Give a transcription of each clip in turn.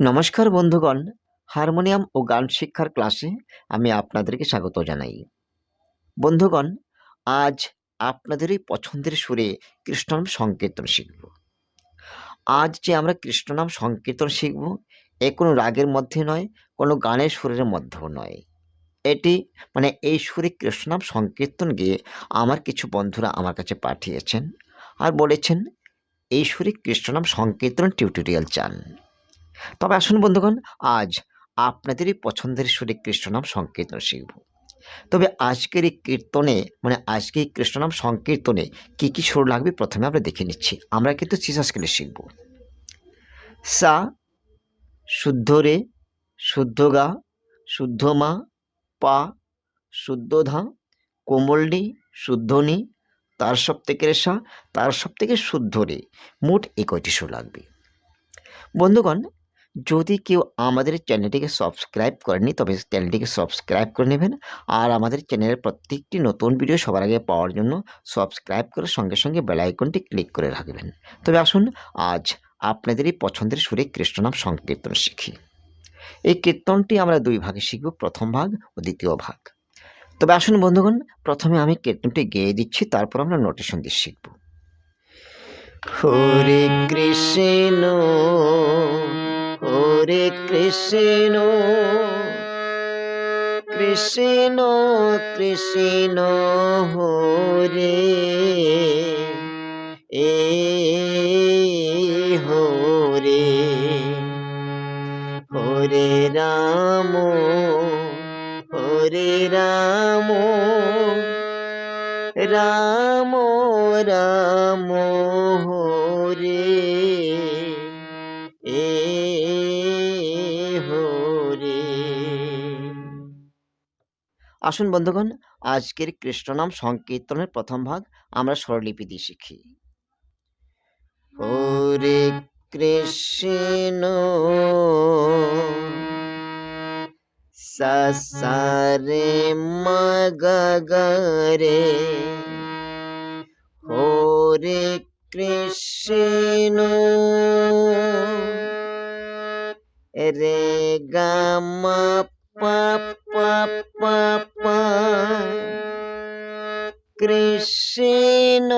নমস্কার বন্ধুগণ, হারমোনিয়াম ও গান শিক্ষার ক্লাসে আমি আপনাদেরকে স্বাগত জানাই। বন্ধুগণ, আজ আপনাদেরই পছন্দের সুরে কৃষ্ণনাম সংকীর্তন শিখব। আজ যে আমরা কৃষ্ণনাম সংকীর্তন শিখব, এ কোনো রাগের মধ্যে নয়, কোনো গানের সুরের মধ্যেও নয়। এটি মানে এই সুরে কৃষ্ণনাম সংকীর্তন গিয়ে আমার কিছু বন্ধুরা আমার কাছে পাঠিয়েছেন আর বলেছেন, এই সুরে কৃষ্ণনাম সংকীর্তন টিউটোরিয়াল চান। তবে আসুন বন্ধুগণ, আজ আপনাদেরই পছন্দের সুরে কৃষ্ণনাম সংকীর্তন শিখব। তবে আজকের এই কীর্তনে মানে আজকে এই কৃষ্ণনাম সংকীর্তনে কী কী সুর লাগবে প্রথমে আমরা দেখে নিচ্ছি। আমরা কিন্তু সিসা স্কেলে শিখব। সা, শুদ্ধ রে, শুদ্ধ গা, শুদ্ধ মা, পা, শুদ্ধ ধা কোমলনি শুদ্ধ নি, তার সব থেকে রেশা তার সব থেকে শুদ্ধ রে, মোট এই কয়টি সুর লাগবে। বন্ধুগণ যদি কেউ আমাদের চ্যানেলটিকে সাবস্ক্রাইব করেনি, তবে চ্যানেলটিকে সাবস্ক্রাইব করে নেবেন। আর আমাদের চ্যানেলের প্রত্যেকটি নতুন ভিডিও সবার আগে পাওয়ার জন্য সাবস্ক্রাইব করে সঙ্গে সঙ্গে বেল আইকনটি ক্লিক করে রাখবেন। তবে আসুন, আজ আপনাদেরই পছন্দের সুরে কৃষ্ণনাম সংকীর্তন শিখি। এই কীর্তনটি আমরা দুই ভাগে শিখব, প্রথম ভাগ ও দ্বিতীয় ভাগ। তবে আসুন বন্ধুগণ, প্রথমে আমি কীর্তনটি গেয়ে দিচ্ছি, তারপর আমরা নোটেশন দিয়ে শিখব। হরে কৃষ্ণ হরে কৃষ্ণ কৃষ্ণ কৃষ্ণ হরে এ হরে হরে রাম হরে রাম রাম রাম। আসুন বন্ধুগণ, আজকের কৃষ্ণনাম সংকীর্তনের প্রথম ভাগ আমরা স্বরলিপি দিয়ে শিখি। হরে কৃষ্ণ সারে মগরে হরে কৃষ্ণ, রে গাম পাপ পাপ কৃষ্ণ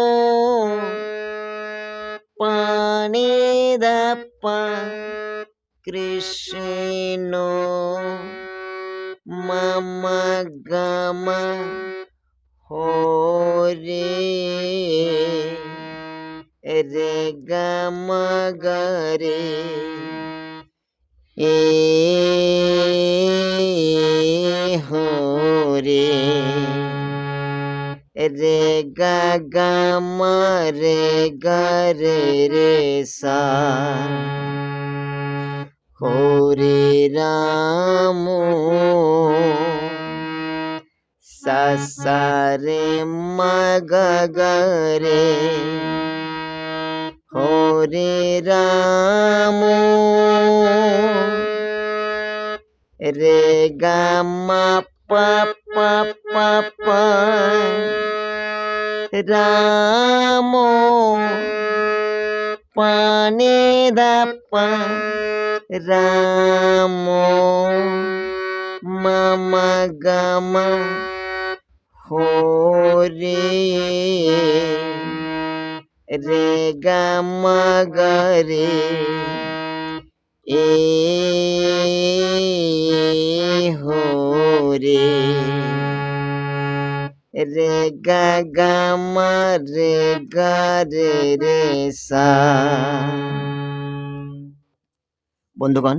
পানি দাপ কৃষ্ণ মম গম হরে রে গম গরে এ হরে রে গা গম রে গরে রে সা হরে রাম সরে মগরে হরে রাম রে গাম পাপ পাপ রাম পানে দাপা রাম মম গম হরে রে গম গরে এ রে গা গম রে গা রে রে সা বন্ধুগণ,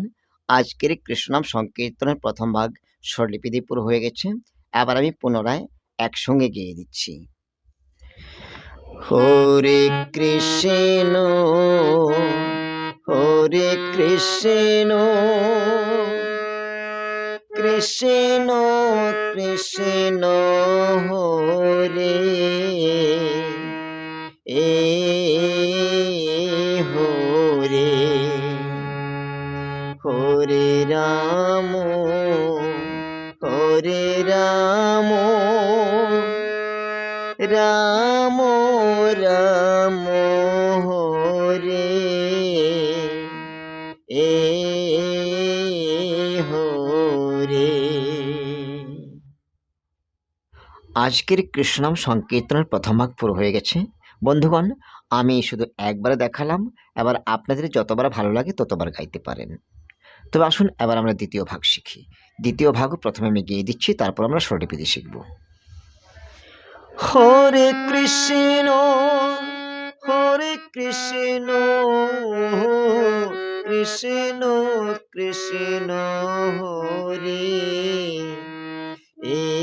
আজকের কৃষ্ণনাম সংকীর্তনের প্রথম ভাগ স্বরলিপি দিয়ে পুরো হয়ে গেছে। আবার আমি পুনরায় একসঙ্গে গেয়ে দিচ্ছি। হরে কৃষ্ণ হরে কৃষ্ণ কৃষ্ণ কৃষ্ণ হরে। এ হরে হরে রাম হরে রাম রাম রাম আজকের কৃষ্ণনাম সংকীর্তনের প্রথম ভাগ পুরো হয়ে গেছে। বন্ধুগণ, আমি শুধু একবার দেখালাম। এবার আপনাদের যতবার ভালো লাগে ততবার গাইতে পারেন। তবে আসুন, এবার আমরা দ্বিতীয় ভাগ শিখি। দ্বিতীয় ভাগও প্রথমে আমি গিয়ে দিচ্ছি, তারপর আমরা স্বরলিপিতে শিখব। হরে কৃষ্ণ হরে কৃষ্ণ কৃষ্ণ কৃষ্ণ হরে। এ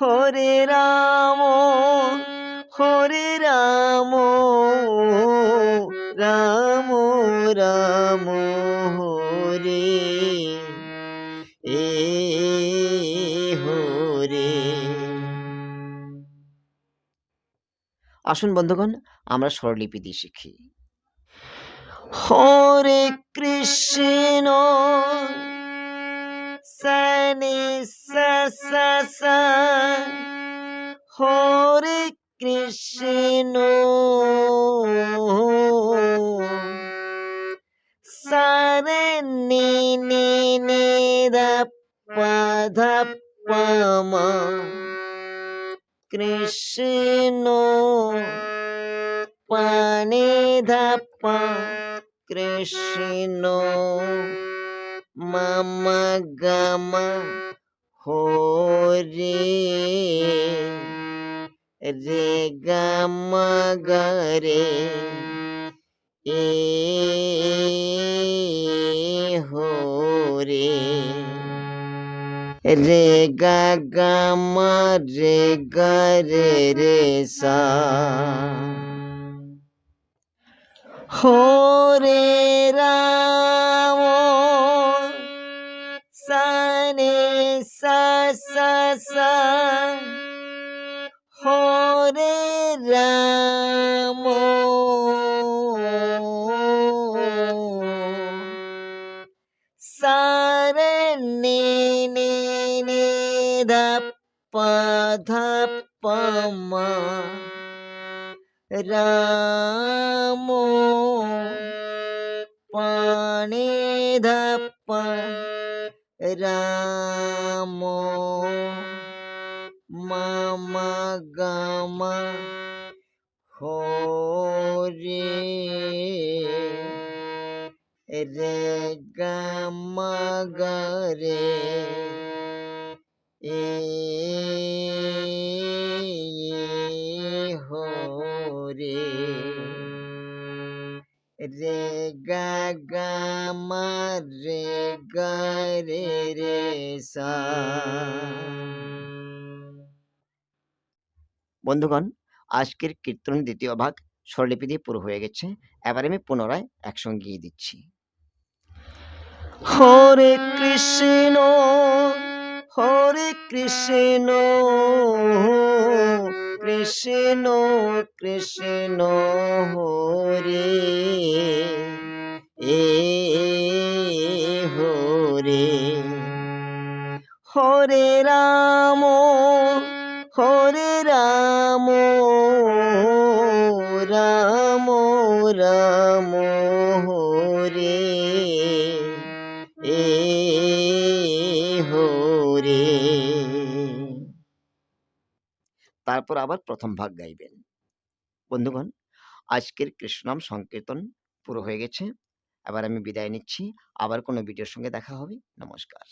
হরে রাম হরে রাম রাম রাম, হরে, এ হরে। আসুন বন্ধুগণ, আমরা স্বরলিপি দিয়ে শিখি। হরে কৃষ্ণ সনি সা সা হরে কৃষ্ণ সারে নি নি নি দা পা মামা গামা হরে রে গামা গরে এ হরে রে গা গা মা রে গা রে রে সা হরে রাম সা সা সা হরে রাম সারে নে নে নে ধা পা ধা পা মা রাম পানে ধা পা রাম মামা গামা হরে রে গামা গরে এ হরে রে গা গা মা রে গা রে রে সা। বন্ধুগণ, আজকের কীর্তন দ্বিতীয় ভাগ স্বরলিপি দিয়ে পুরো হয়ে গেছে। এবার আমি পুনরায় একসঙ্গে গিয়ে দিচ্ছি। হরে কৃষ্ণ হরে কৃষ্ণ কৃষ্ণ কৃষ্ণ হরে এ হরে। হরে রাম হরে রাম রাম রাম হরে এ তারপর আবার প্রথম ভাগ গাইবেন। বন্ধুগণ, আজকের কৃষ্ণনাম সংকীর্তন পুরো হয়ে গেছে। এবার আমি বিদায় নিচ্ছি। আবার কোনো ভিডিওর সঙ্গে দেখা হবে। নমস্কার।